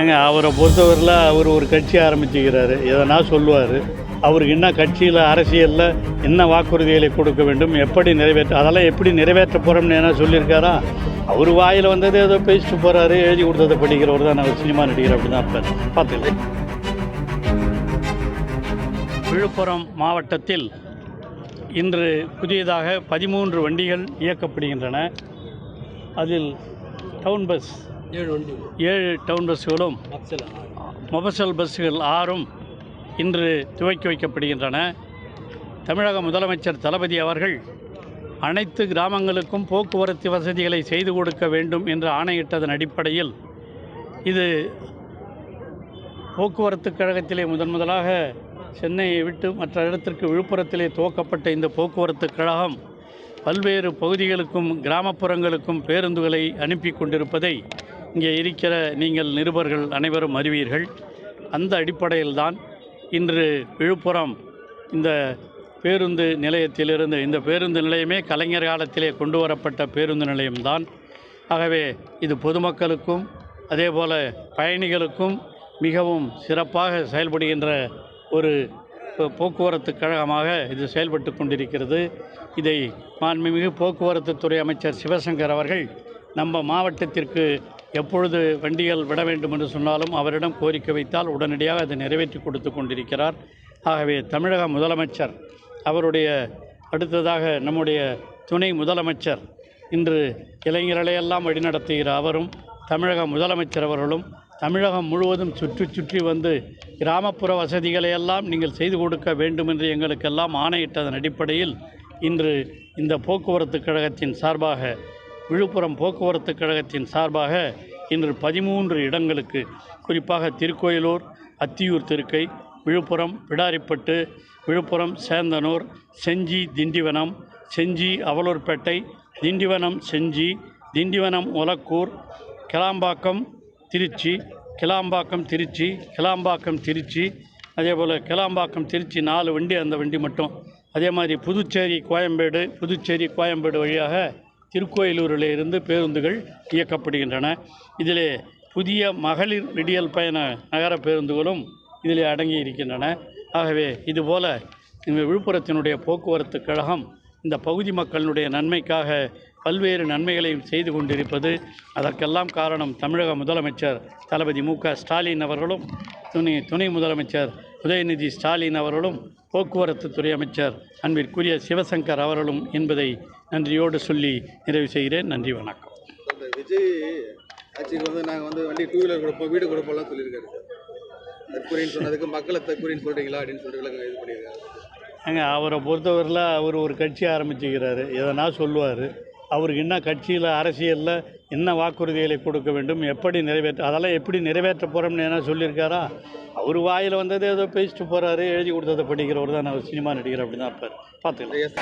ஏங்க அவரை பொறுத்தவரையில் அவர் ஒரு கட்சி ஆரம்பிச்சுக்கிறாரு. எதனா சொல்லுவார். அவருக்கு என்ன கட்சியில் அரசியலில் என்ன வாக்குறுதிகளை கொடுக்க வேண்டும் எப்படி நிறைவேற்ற அதெல்லாம் எப்படி நிறைவேற்ற போகிறோம்னு என்ன சொல்லியிருக்காரா? அவர் வாயில் வந்தது ஏதோ பேசிட்டு போகிறாரு எழுதி கொடுத்ததை படிக்கிறவர் தான் அவர் சினிமா நடிகர் அப்படி தான் இருப்பார். பார்த்துக்கலாம். விழுப்புரம் மாவட்டத்தில் இன்று புதியதாக பதிமூன்று வண்டிகள் இயக்கப்படுகின்றன. அதில் டவுன் பஸ் ஏழு டவுன் அப்சல் மொபசல் பஸ்ஸுகள் ஆறும் இன்று துவக்கி வைக்கப்படுகின்றன. தமிழக முதலமைச்சர் தளபதி அவர்கள் அனைத்து கிராமங்களுக்கும் போக்குவரத்து வசதிகளை செய்து கொடுக்க வேண்டும் என்று ஆணையிட்டதன் அடிப்படையில் இது போக்குவரத்து கழகத்திலே முதன் முதலாக சென்னையை விட்டு மற்ற இடத்திற்கு விழுப்புரத்திலே துவக்கப்பட்ட இந்த போக்குவரத்து கழகம் பல்வேறு பகுதிகளுக்கும் கிராமப்புறங்களுக்கும் பேருந்துகளை அனுப்பி கொண்டிருப்பதை இங்கே இருக்கிற நீங்கள் நிருபர்கள் அனைவரும் அறிவீர்கள். அந்த அடிப்படையில்தான் இன்று விழுப்புரம் இந்த பேருந்து நிலையத்திலிருந்து இந்த பேருந்து நிலையமே கலைஞர் காலத்திலே கொண்டு வரப்பட்ட பேருந்து நிலையம்தான். ஆகவே இது பொதுமக்களுக்கும் அதேபோல் பயணிகளுக்கும் மிகவும் சிறப்பாக செயல்படுகின்ற ஒரு போக்குவரத்து கழகமாக இது செயல்பட்டு கொண்டிருக்கிறது. இதை மாண்புமிகு போக்குவரத்து துறை அமைச்சர் சிவசங்கர் அவர்கள் நம்ம மாவட்டத்திற்கு எப்பொழுது வண்டிகள் விட வேண்டும் என்று சொன்னாலும் அவரிடம் கோரிக்கை வைத்தால் உடனடியாக அதை நிறைவேற்றி கொடுத்து கொண்டிருக்கிறார். ஆகவே தமிழக முதலமைச்சர் அவருடைய அடுத்ததாக நம்முடைய துணை முதலமைச்சர் இன்று இளைஞர்களையெல்லாம் வழிநடத்துகிற அவரும் தமிழக முதலமைச்சர் அவர்களும் தமிழகம் முழுவதும் சுற்றி சுற்றி வந்து கிராமப்புற வசதிகளையெல்லாம் நீங்கள் செய்து கொடுக்க வேண்டும் என்று எங்களுக்கெல்லாம் ஆணையிட்டதன் அடிப்படையில் இன்று இந்த போக்குவரத்து கழகத்தின் சார்பாக விழுப்புரம் போக்குவரத்து கழகத்தின் சார்பாக இன்று பதிமூன்று இடங்களுக்கு குறிப்பாக திருக்கோயிலூர் அத்தியூர் திருக்கை விழுப்புரம் பிடாரிப்பட்டு விழுப்புரம் சேந்தனூர் செஞ்சி திண்டிவனம் செஞ்சி அவலூர்பேட்டை திண்டிவனம் செஞ்சி திண்டிவனம் ஒலக்கூர் கிளாம்பாக்கம் திருச்சி கிளாம்பாக்கம் திருச்சி கிளாம்பாக்கம் திருச்சி அதே போல் கிளாம்பாக்கம் திருச்சி நாலு வண்டி அந்த வண்டி மட்டும். அதே மாதிரி புதுச்சேரி கோயம்பேடு புதுச்சேரி கோயம்பேடு வழியாக திருக்கோயிலூரில் இருந்து பேருந்துகள் இயக்கப்படுகின்றன. இதிலே புதிய மகளிர் விடியல் பயண நகர பேருந்துகளும் இதிலே அடங்கி இருக்கின்றன ஆகவே இதுபோல இந்த விழுப்புரத்தினுடைய போக்குவரத்து கழகம் இந்த பகுதி மக்களுடைய நன்மைக்காக பல்வேறு நன்மைகளையும் செய்து கொண்டிருப்பது. அதற்கெல்லாம் காரணம் தமிழக முதலமைச்சர் தளபதி மு க ஸ்டாலின் அவர்களும் துணை துணை முதலமைச்சர் உதயநிதி ஸ்டாலின் அவர்களும் போக்குவரத்து துறை அமைச்சர் அன்பிற்குரிய சிவசங்கர் அவர்களும் என்பதை நன்றியோடு சொல்லி நிறைவு செய்கிறேன். நன்றி வணக்கம். அந்த விஜய் ஆட்சிக்கு வந்து நாங்கள் வந்து வண்டி டூ வீலர் கொடுப்போம் வீடு கொடுப்போம்லாம் சொல்லியிருக்காரு. தற்கொலைன்னு சொன்னதுக்கு மக்களை தற்கொலைன்னு சொல்கிறீங்களா அப்படின்னு சொல்லிட்டு இது பண்ணியிருக்காரு. ஏங்க அவரை பொறுத்தவரையில் அவர் ஒரு கட்சி ஆரம்பிச்சுக்கிறாரு. எதனா சொல்லுவார். அவருக்கு என்ன கட்சியில் அரசியலில் என்ன வாக்குறுதிகளை கொடுக்க வேண்டும் எப்படி நிறைவேற்ற அதெல்லாம் எப்படி நிறைவேற்ற போகிறோம்னு என்ன சொல்லியிருக்காரா? அவர் வாயில் வந்தது ஏதோ பேசிட்டு போகிறாரு எழுதி கொடுத்ததை படிக்கிறவர் தான் அவர் சினிமா நடிகர் அப்படி தான் இருப்பார். பார்த்துக்கலாம்.